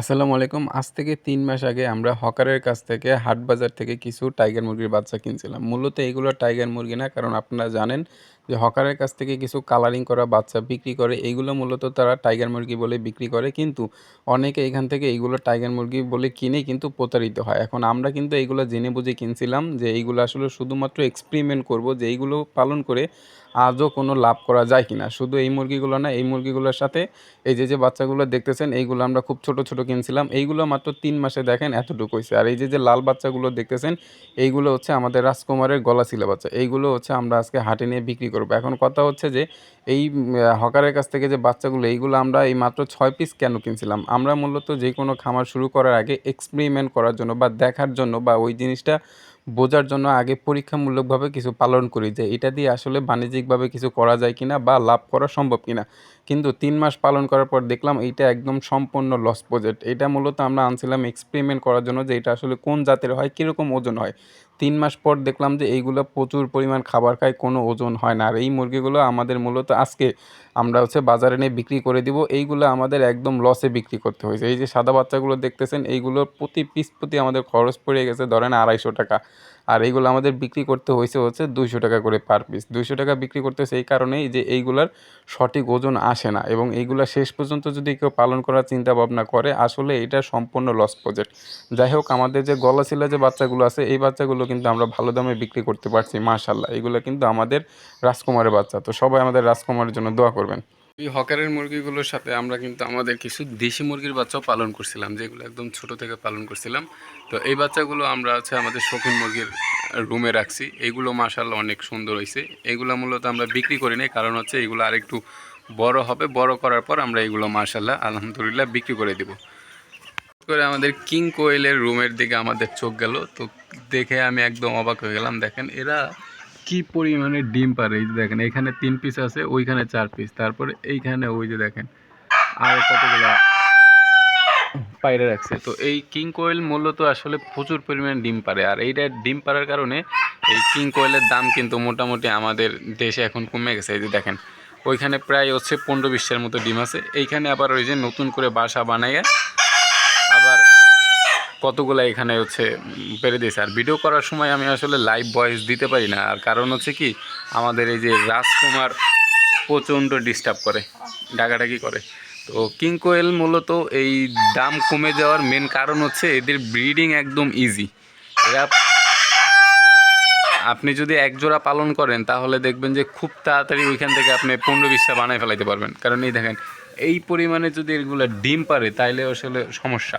আসসালামু আলাইকুম। আজ থেকে তিন মাস আগে আমরা হকারের কাছ থেকে হাট বাজার থেকে কিছু টাইগার মুরগির বাচ্চা কিনছিলাম। মূলত এগুলো টাইগার মুরগি না, কারণ আপনারা জানেন যে হকারের কাছ থেকে কিছু কালারিং করা বাচ্চা বিক্রি করে এইগুলো মূলত তারা টাইগার মুরগি বলে বিক্রি করে। কিন্তু অনেকে এখান থেকে এইগুলো টাইগার মুরগি বলে কিনে কিন্তু প্রতারিত হয়। এখন আমরা কিন্তু এইগুলো জেনে বুঝে কিনছিলাম যে এইগুলো আসলে শুধুমাত্র এক্সপেরিমেন্ট করব যে এইগুলো পালন করে আজও কোনো লাভ করা যায় কিনা। শুধু এই মুরগিগুলো না, এই মুরগিগুলোর সাথে এই যে যে বাচ্চাগুলো দেখতেছেন, এইগুলো আমরা খুব ছোট ছোট কিনছিলাম, এইগুলো মাত্র তিন মাসে দেখেন এতটুকু হয়েছে আর এই যে যে লাল বাচ্চাগুলো দেখতেছেন, এইগুলো হচ্ছে আমাদের রাজকুমারের গলা ছিল বাচ্চা। এইগুলো হচ্ছে আমরা আজকে হাটে নিয়ে বিক্রি করব। এখন কথা হচ্ছে যে, এই হকারের কাছ থেকে যে বাচ্চাগুলো, এইগুলো আমরা এই মাত্র ছয় পিস কেন কিনছিলাম? আমরা মূলত যে কোনো খামার শুরু করার আগে এক্সপেরিমেন্ট করার জন্য বা দেখার জন্য বা ওই জিনিসটা বোঝার জন্য আগে পরীক্ষামূলকভাবে কিছু পালন করি যে, এটা দিয়ে আসলে বাণিজ্যিকভাবে কিছু করা যায় কিনা বা লাভ করা সম্ভব কিনা। কিন্তু তিন মাস পালন করার পর দেখলাম এইটা একদম সম্পূর্ণ লস প্রজেক্ট এটা মূলত আমরা আনছিলাম এক্সপেরিমেন্ট করার জন্য যে এটা আসলে কোন জাতের হয়, কীরকম ওজন হয়। তিন মাস পর দেখলাম যে এইগুলো প্রচুর পরিমাণ খাবার খায়, কোনো ওজন হয় না। আর এই মুরগিগুলো আমাদের মূলত আজকে আমরা হচ্ছে বাজারে নিয়ে বিক্রি করে দিব। এইগুলো আমাদের একদম লসে বিক্রি করতে হয়েছে। এই যে সাদা বাচ্চাগুলো দেখতেছেন এইগুলোর প্রতি পিস প্রতি আমাদের খরচ পড়ে গেছে ধরেন আড়াইশো টাকা। আর এইগুলো আমাদের বিক্রি করতে হয়েছে হচ্ছে দুইশো টাকা করে পার পিস দুইশো টাকা বিক্রি করতে হয়েছে এই কারণেই যে এইগুলার সঠিক ওজন আসে না এবং এইগুলা শেষ পর্যন্ত যদি কেউ পালন করার চিন্তা ভাবনা করে, আসলে এটা সম্পূর্ণ লস প্রজেক্ট যাই হোক, আমাদের যে গলা ছিল যে বাচ্চাগুলো আছে, এই বাচ্চাগুলো কিন্তু আমরা ভালো দামে বিক্রি করতে পারছি মাশাল্লাহ এগুলো কিন্তু আমাদের রাজকুমারের বাচ্চা। তো সবাই আমাদের রাজকুমারের জন্য দোয়া করবেন। এই হকারের মুরগিগুলোর সাথে আমরা কিন্তু আমাদের কিছু দেশি মুরগির বাচ্চাও পালন করছিলাম, যেগুলো একদম ছোট থেকে পালন করছিলাম। তো এই বাচ্চাগুলো আমরা হচ্ছে আমাদের শৌখিন মুরগির রুমে রাখছি। এইগুলো মাসাল্লাহ অনেক সুন্দর হয়েছে এগুলো মূলত আমরা বিক্রি করি নাই, কারণ হচ্ছে এগুলো আরেকটু বড় হবে, বড় করার পর আমরা এগুলো মাসাল্লাহ আলহামদুলিল্লাহ বিক্রি করে দিব। করে আমাদের কিং কোয়েলের রুমের দিকে আমাদের চোখ গেল, তো দেখে আমি একদম অবাক হয়ে গেলাম, দেখেন এরা কি পরিমাণে ডিম পারে, এই যে দেখেন, এখানে তিন পিস আছে, ওইখানে চার পিস তারপরে এইখানে ওই যে দেখেন, আর কতগুলো পায়রা রাখছে। তো এই কিং কোয়েল মূলত আসলে প্রচুর পরিমাণে ডিম পারে, আর এইটা ডিম পারার কারণে এই কিং কোয়েলের দাম কিন্তু মোটামুটি আমাদের দেশে এখন কমে গেছে, এই যে দেখেন। ওইখানে প্রায় হচ্ছে পনেরো বিশের মতো ডিম আছে। এইখানে আবার ওই যে নতুন করে বাসা বানাইয়া আবার কতগুলো এখানে হচ্ছে পেরে দিয়েছে। আর ভিডিও করার সময় আমি আসলে লাইভ ভয়েস দিতে পারি না। আর কারণ হচ্ছে কি, আমাদের এই যে রাজকুমার প্রচণ্ড ডিস্টার্ব করে, ডাকাডাকি করে। তো কিং কোয়েল মূলত এই দাম কমে যাওয়ার মেন কারণ হচ্ছে এদের ব্রিডিং একদম ইজি এরা আপনি যদি এক জোড়া পালন করেন, তাহলে দেখবেন যে খুব তাড়াতাড়ি ওইখান থেকে আপনি পনেরো বিশটা বানায় ফেলাইতে পারবেন। কারণ এই দেখেন, এই পরিমাণে যদি এগুলো ডিম পারে, তাইলে আসলে সমস্যা।